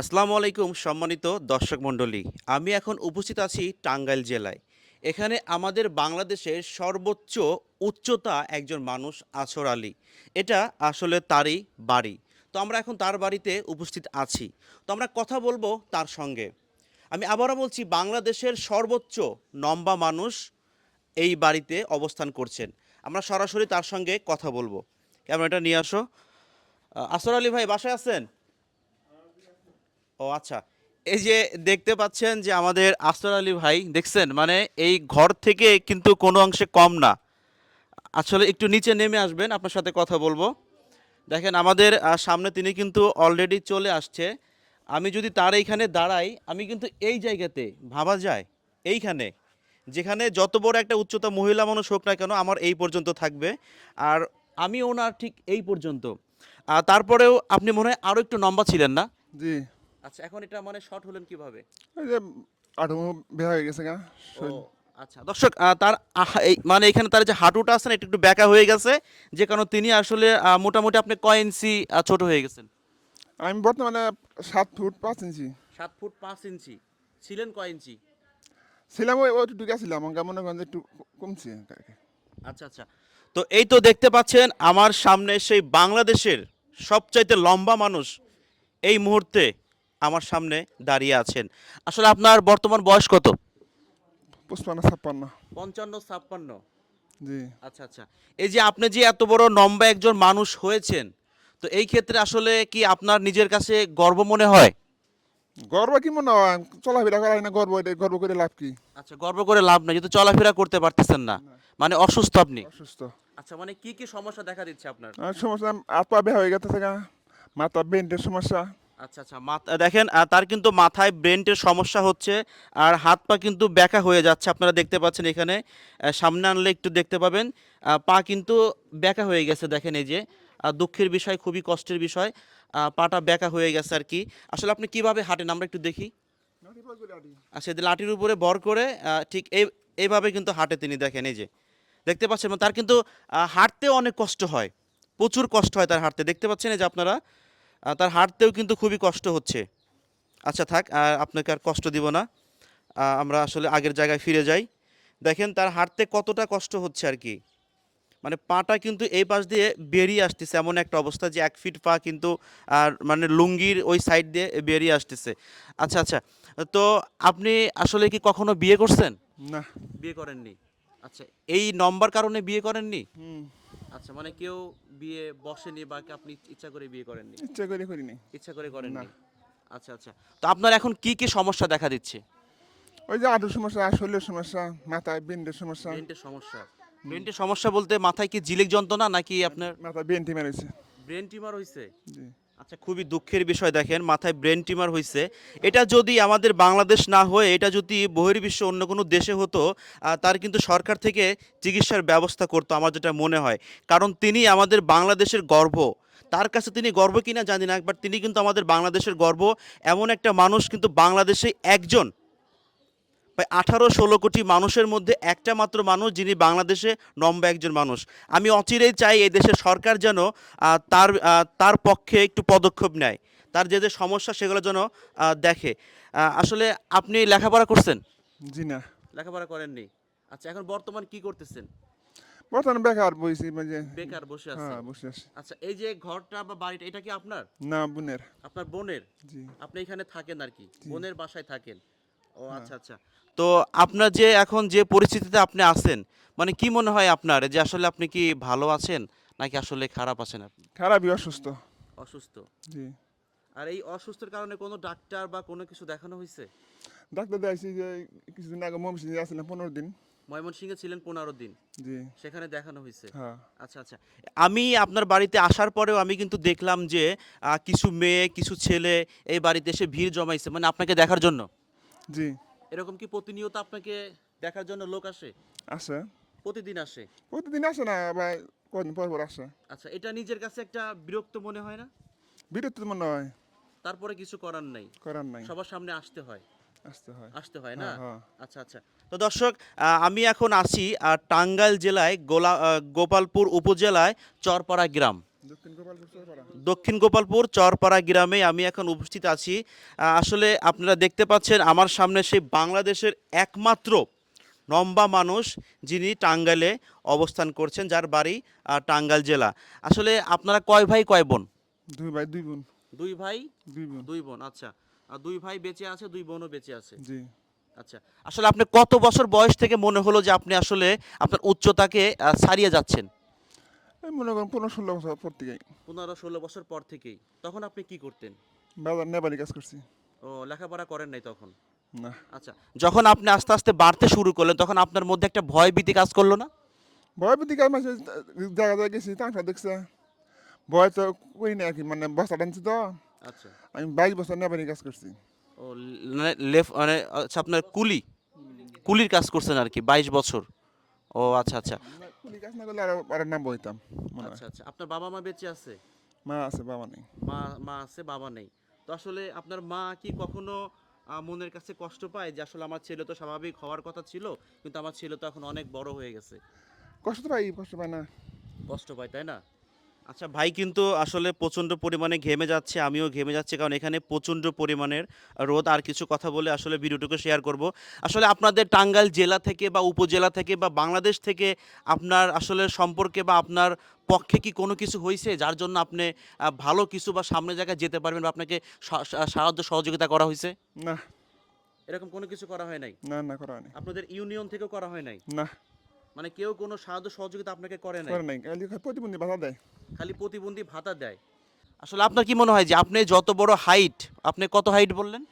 আসসালামু আলাইকুম, সম্মানিত দর্শক মণ্ডলী। আমি এখন উপস্থিত আছি টাঙ্গাইল জেলায়। এখানে আমাদের বাংলাদেশের সর্বোচ্চ উচ্চতা একজন মানুষ আছর আলী। এটা আসলে তারই বাড়ি। তো আমরা এখন তার বাড়িতে উপস্থিত আছি। তো আমরা কথা বলব তার সঙ্গে। আমি আবারও বলছি, বাংলাদেশের সর্বোচ্চ নম্বা মানুষ এই বাড়িতে অবস্থান করছেন। আমরা সরাসরি তার সঙ্গে কথা বলব। ক্যামেরাটা নিয়ে আসো। আসর আলী ভাই, বাসায় আছেন? ও আচ্ছা। এই যে দেখতে পাচ্ছেন যে আমাদের আসর আলী ভাই, দেখছেন? মানে এই ঘর থেকে কিন্তু কোনো অংশে কম না। আসলে একটু নিচে নেমে আসবেন, আপনার সাথে কথা বলব। দেখেন, আমাদের সামনে তিনি কিন্তু অলরেডি চলে আসছে। আমি যদি তার এইখানে দাঁড়াই, আমি কিন্তু এই জায়গাতে, ভাবা যায়, এইখানে, যেখানে যত বড় একটা উচ্চতা মহিলা মানুষ হোক না কেন, আমার এই পর্যন্ত থাকবে। আর আমি ওনার ঠিক এই পর্যন্ত। তারপরেও আপনি মনে হয় আরও একটু লম্বা ছিলেন না? জি। আচ্ছা এখন এটা মানে শর্ট হলেন কীভাবে? ওই যে বের হয়ে গেছে গা। ও আচ্ছা। দর্শক আহ, তার আহা- এই মানে এখানে তার যে হাঁটুটা আছে না এটা একটু ব্যাকা হয়ে গেছে। যে কারণে তিনি আসলে আহ, মোটামুটি আপনি কয় ইঞ্চি আহ, ছোট হয়ে গেছেন? আমি বর্তমানে সাত ফুট পাঁচ ইঞ্চি। সাত ফুট পাঁচ ইঞ্চি। ছিলেন কয় ইঞ্চি? ছিলাম ওই ওইটুকু গেছিলাম আমার মনে করেন যে একটু কমছে আচ্ছা আচ্ছা। তো এই তো দেখতে পাচ্ছেন আমার সামনে সেই বাংলাদেশের সবচাইতে লম্বা মানুষ এই মুহূর্তে আমার সামনে দাঁড়িয়ে আছেন। আসলে আপনার বর্তমান বয়স কত? পুষ্পান্ন ছাপ্পান্ন। পঞ্চান্ন ছাপ্পান্ন? জি। আচ্ছা আচ্ছা। এই যে আপনি যে এত বড় লম্বা একজন মানুষ হয়েছেন তো এই ক্ষেত্রে আসলে কি আপনার নিজের কাছে গর্ব মনে হয়? গর্ব কি মনে হয়? চলাফেরা করা হয় না গর্ব এটা গর্ব করে লাভ কি? আচ্ছা গর্ব করে লাভ নাই যেহেতু চলাফেরা করতে পারতেছেন না। মানে অসুস্থ আপনি? অসুস্থ। আচ্ছা মানে কি কি সমস্যা দেখা দিচ্ছে আপনার? সমস্যা হাত পা হয়ে গেছে মাথা বেন্টের সমস্যা। আচ্ছা আচ্ছা। মাথা, দেখেন তার কিন্তু মাথায় ব্রেনটের সমস্যা হচ্ছে আর হাত পা কিন্তু ব্যাকা হয়ে যাচ্ছে, আপনারা দেখতে পাচ্ছেন এখানে। সামনে আনলে একটু দেখতে পাবেন। পা কিন্তু ব্যাকা হয়ে গেছে, দেখেন এই যে। দুঃখের বিষয়, খুবই কষ্টের বিষয়। পাটা ব্যাকা হয়ে গেছে আর কি। আসলে আপনি কীভাবে হাঁটেন? আমরা একটু দেখি। আচ্ছা লাঠির উপরে বর করে ঠিক এই এইভাবে কিন্তু হাঁটে তিনি, দেখেন এই যে। দেখতে পাচ্ছেন, তার কিন্তু হাঁটতেও অনেক কষ্ট হয়। প্রচুর কষ্ট হয় তার হাঁটতে। দেখতে পাচ্ছেন এই যে আপনারা তার হাঁটতেও কিন্তু খুবই কষ্ট হচ্ছে। আচ্ছা থাক আর আপনাকে আর কষ্ট দিব না। আমরা আসলে আগের জায়গায় ফিরে যাই। দেখেন তার হাঁটতে কতটা কষ্ট হচ্ছে আর কি। মানে পাটা কিন্তু এই পাশ দিয়ে বেরিয়ে আসতেছে এমন একটা অবস্থা যে এক ফিট পা কিন্তু আর মানে লুঙ্গির ওই সাইড দিয়ে বেরিয়ে আসতেছে। আচ্ছা আচ্ছা তো আপনি আসলে কি কখনো বিয়ে করছেন? না। বিয়ে করেননি। আচ্ছা এই নম্বর কারণে বিয়ে করেননি? হুম। আচ্ছা মানে কেউ বিয়ে বসেনি বা আপনি ইচ্ছা করে বিয়ে করেননি? ইচ্ছা করে করিনি। ইচ্ছা করে করেন করেননি আচ্ছা আচ্ছা। তো আপনার এখন কি কি সমস্যা দেখা দিচ্ছে? ওই যে আদর সমস্যা শরীরের সমস্যা মাথায় বিন্দু সমস্যা। বিন্দু সমস্যা। ব্রেনটের সমস্যা বলতে মাথায় কি জিলিক যন্ত্রণা নাকি আপনার মাথায় বিন্দু মারছে ব্রেন টিমার হয়েছে জি। আচ্ছা খুবই দুঃখের বিষয় দেখেন, মাথায় ব্রেন টিমার হয়েছে এটা যদি আমাদের বাংলাদেশ না হয়ে, এটা যদি বহির্বিশ্ব অন্য কোনো দেশে হতো তার কিন্তু সরকার থেকে চিকিৎসার ব্যবস্থা করতো আমার যেটা মনে হয়। কারণ তিনি আমাদের বাংলাদেশের গর্ব। তার কাছে তিনি গর্ব কিনা জানি না একবার তিনি কিন্তু আমাদের বাংলাদেশের গর্ব। এমন একটা মানুষ কিন্তু বাংলাদেশে একজন। প্রায় আঠারো ষোলো কোটি মানুষের মধ্যে একটা মাত্র মানুষ যিনি বাংলাদেশে নম্বা একজন মানুষ। আমি অচিরেই চাই এই দেশের সরকার যেন তার তার পক্ষে একটু পদক্ষেপ নেয়। তার যে যে সমস্যা সেগুলো যেন দেখে। আসলে আপনি লেখাপড়া করছেন? জি না। লেখাপড়া করেননি। আচ্ছা এখন বর্তমান কি করতেছেন? বর্তমানে বেকার মানে বেকার বসে হ্যাঁ বসে আছি। আচ্ছা এই যে ঘরটা বা বাড়িটা এটা কি আপনার? না বোনের। আপনার বোনের? জি। আপনি এখানে থাকেন আর কি? বোনের বাসায় থাকেন। ও আচ্ছা আচ্ছা। তো আপনার যে এখন যে পরিস্থিতিতে আপনি আছেন মানে কি মনে হয় আপনার? যে আসলে আপনি কি ভালো আছেন নাকি আসলে খারাপ আছেন আপনি? খারাপই অসুস্থ। অসুস্থ? জি। আর এই অসুস্থের কারণে কোনো ডাক্তার বা কোনো কিছু দেখানো হয়েছে? ডাক্তার দেখাইছি যে কিছুদিন আগে মমসিং আসছিলাম পনেরো দিন। ময়মনসিংহে ছিলেন পনেরো দিন? জি। সেখানে দেখানো হয়েছে? হ্যাঁ। আচ্ছা আচ্ছা। আমি আপনার বাড়িতে আসার পরেও আমি কিন্তু দেখলাম যে আহ, কিছু মেয়ে কিছু ছেলে এই বাড়িতে এসে ভিড় জমাইছে মানে আপনাকে দেখার জন্য। জি। এরকম কি প্রতিনিয়ত আপনাকে দেখার জন্য লোক আসে? আসে। প্রতিদিন আসে? প্রতিদিন আসে না ভাই কদিন পর পর আসে। আচ্ছা এটা নিজের কাছে একটা বিরক্ত মনে হয় না? বিরক্ত মনে হয়। তারপরে কিছু করার নাই। করার নাই। সবার সামনে আসতে হয়। আসতে হয়। আসতে হয় না? হ্যাঁ, হ্যাঁ। আচ্ছা আচ্ছা। তো দর্শক আমি এখন আছি টাঙ্গাইল জেলায় গোলা গোপালপুর উপজেলায় চরপাড়া গ্রাম। দক্ষিণ গোপালপুর চরপাড়া। গ্রামে আমি এখন উপস্থিত আছি। আসলে আপনারা দেখতে পাচ্ছেন আমার সামনে সেই বাংলাদেশের একমাত্র লম্বা মানুষ যিনি টাঙ্গাইলে অবস্থান করছেন যার বাড়ি টাঙ্গাইল জেলা। আসলে আপনারা কয় ভাই কয় বোন? দুই ভাই দুই বোন। দুই ভাই? দুই বোন। দুই বোন আচ্ছা। আর দুই ভাই বেঁচে আছে দুই বোনও বেঁচে আছে? জি। আচ্ছা। আসলে আপনি কত বছর বয়স থেকে মনে হলো যে আপনি আসলে আপনার উচ্চতাকে ছাড়িয়ে যাচ্ছেন? মনে করেন পনেরো ষোলো বছর পর থেকে পনেরো ষোলো বছর পর থেকেই। তখন আপনি কি করতেন? বাজার নেবারি কাজ করছি। ও লেখাপড়া করেন নাই তখন? না। আচ্ছা যখন আপনি আস্তে আস্তে বাড়তে শুরু করলেন তখন আপনার মধ্যে একটা ভয় ভীতি কাজ করল না? ভয় প্রতি কাজ মাসে জায়গা জায়গা গেছি তাংটা দেখছে। ভয় তো কই না কি মানে বস্তা টানছি তো। আচ্ছা। আমি বাইশ বছর নেবারি কাজ করছি। ও লেফট মানে আচ্ছা আপনার কুলি? কুলির কাজ করছেন আর কি বাইশ বছর। ও আচ্ছা আচ্ছা। কুলি কাজ না করলে আর আর নাম বইতাম মনে হয়। আচ্ছা। আচ্ছা আপনার বাবা মা বেঁচে আছে? মা আছে বাবা নেই। মা মা আছে বাবা নেই। তো আসলে আপনার মা কি কখনো আহ, মনের কাছে কষ্ট পায় যে আসলে আমার ছেলে তো স্বাভাবিক হওয়ার কথা ছিল কিন্তু আমার ছেলে তো এখন অনেক বড় হয়ে গেছে? কষ্ট তো পাই কষ্ট পাই না। কষ্ট পায় তাই না? আচ্ছা ভাই কিন্তু আসলে প্রচণ্ড পরিমাণে ঘেমে যাচ্ছে আমিও ঘেমে যাচ্ছি কারণ এখানে প্রচণ্ড পরিমাণের রোদ। আর কিছু কথা বলে আসলে ভিডিওটুকু শেয়ার করব। আসলে আপনাদের টাঙ্গাইল জেলা থেকে বা উপজেলা থেকে বা বাংলাদেশ থেকে আপনার আসলে সম্পর্কে বা আপনার পক্ষে কি কোনো কিছু হয়েছে যার জন্য আপনি ভালো কিছু বা সামনে জায়গায় যেতে পারবেন বা আপনাকে সাহায্য সহযোগিতা করা হয়েছে না। এরকম কোনো কিছু করা হয় নাই? না না করা নেই আপনাদের ইউনিয়ন থেকেও করা হয় নাই? না। মানে কেউ কোনো সাহায্য সহযোগিতা আপনাকে করে নাই? করে নাই। কালি প্রতিবন্ধী ভাতা দেয়। খালি প্রতিবন্ধী ভাতা দেয়। আসলে আপনার কি মনে হয় যে আপনি যত বড় হাইট আপনি কত হাইট বললেন?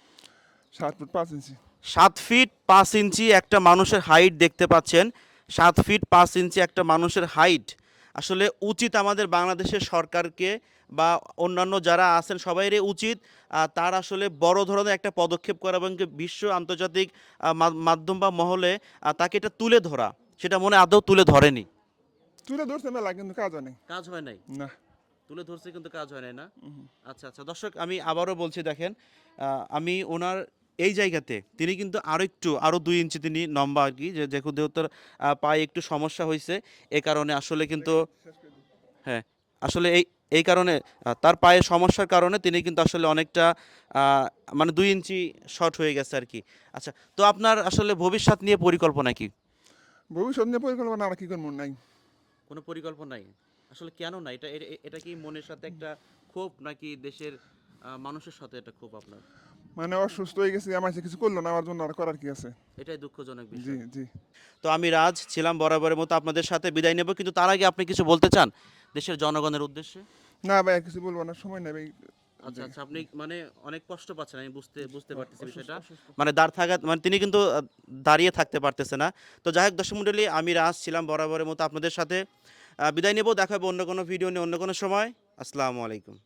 সাত ফুট পাঁচ ইঞ্চি। সাত ফিট পাঁচ ইঞ্চি একটা মানুষের হাইট দেখতে পাচ্ছেন। সাত ফিট পাঁচ ইঞ্চি একটা মানুষের হাইট আসলে উচিত আমাদের বাংলাদেশের সরকারকে বা অন্যান্য যারা আছেন সবাইরই উচিত তার আসলে বড় ধরনের একটা পদক্ষেপ করা এবং বিশ্ব আন্তর্জাতিক মাধ্যম বা মহলে তাকে এটা তুলে ধরা। সেটা মনে আদৌ তুলে ধরেনি। তুলে ধরছে মেলা কিন্তু কাজ হয় নাই। কাজ হয় নাই? না। তুলে ধরছে কিন্তু কাজ হয় নাই না? আচ্ছা আচ্ছা। দর্শক আমি আবারও বলছি দেখেন আমি ওনার এই জায়গাতে তিনি কিন্তু আরও একটু আরও দুই ইঞ্চি তিনি লম্বা আর কি যে যেহেতু দেহতার পায়ে একটু সমস্যা হয়েছে এ কারণে আসলে কিন্তু হ্যাঁ আসলে এই এই কারণে তার পায়ে সমস্যার কারণে তিনি কিন্তু আসলে অনেকটা মানে দুই ইঞ্চি শর্ট হয়ে গেছে আর কি। আচ্ছা তো আপনার আসলে ভবিষ্যৎ নিয়ে পরিকল্পনা কি? ভবিষ্যৎ নিয়ে পরিকল্পনা আর কি করব নাই। কোনো পরিকল্পনা নাই? আসলে কেন না এটা এটা কি মনের সাথে একটা ক্ষোভ নাকি দেশের মানুষের সাথে একটা ক্ষোভ আপনার? মানে অসুস্থ হয়ে গেছি আমার কিছু করল না আমার জন্য আর করার কি আছে? এটাই দুঃখজনক জি বিষয়। জি। তো আমি রাজ ছিলাম বরাবরের মতো আপনাদের সাথে বিদায় নেব কিন্তু তার আগে আপনি কিছু বলতে চান দেশের জনগণের উদ্দেশ্যে? না ভাই কিছু বলব না সময় নেই ভাই। আচ্ছা আচ্ছা আপনি মানে অনেক কষ্ট পাচ্ছেন আমি বুঝতে বুঝতে পারতেছি বিষয়টা। মানে দাঁড় থাকা মানে তিনি কিন্তু দাঁড়িয়ে থাকতে পারতেছে না। তো যাই হোক দর্শক মন্ডলী আমি রাজ ছিলাম বরাবরের মতো আপনাদের সাথে। বিদায় নেব দেখাবো অন্য কোনো ভিডিও নিয়ে অন্য কোনো সময়। আসসালামু আলাইকুম।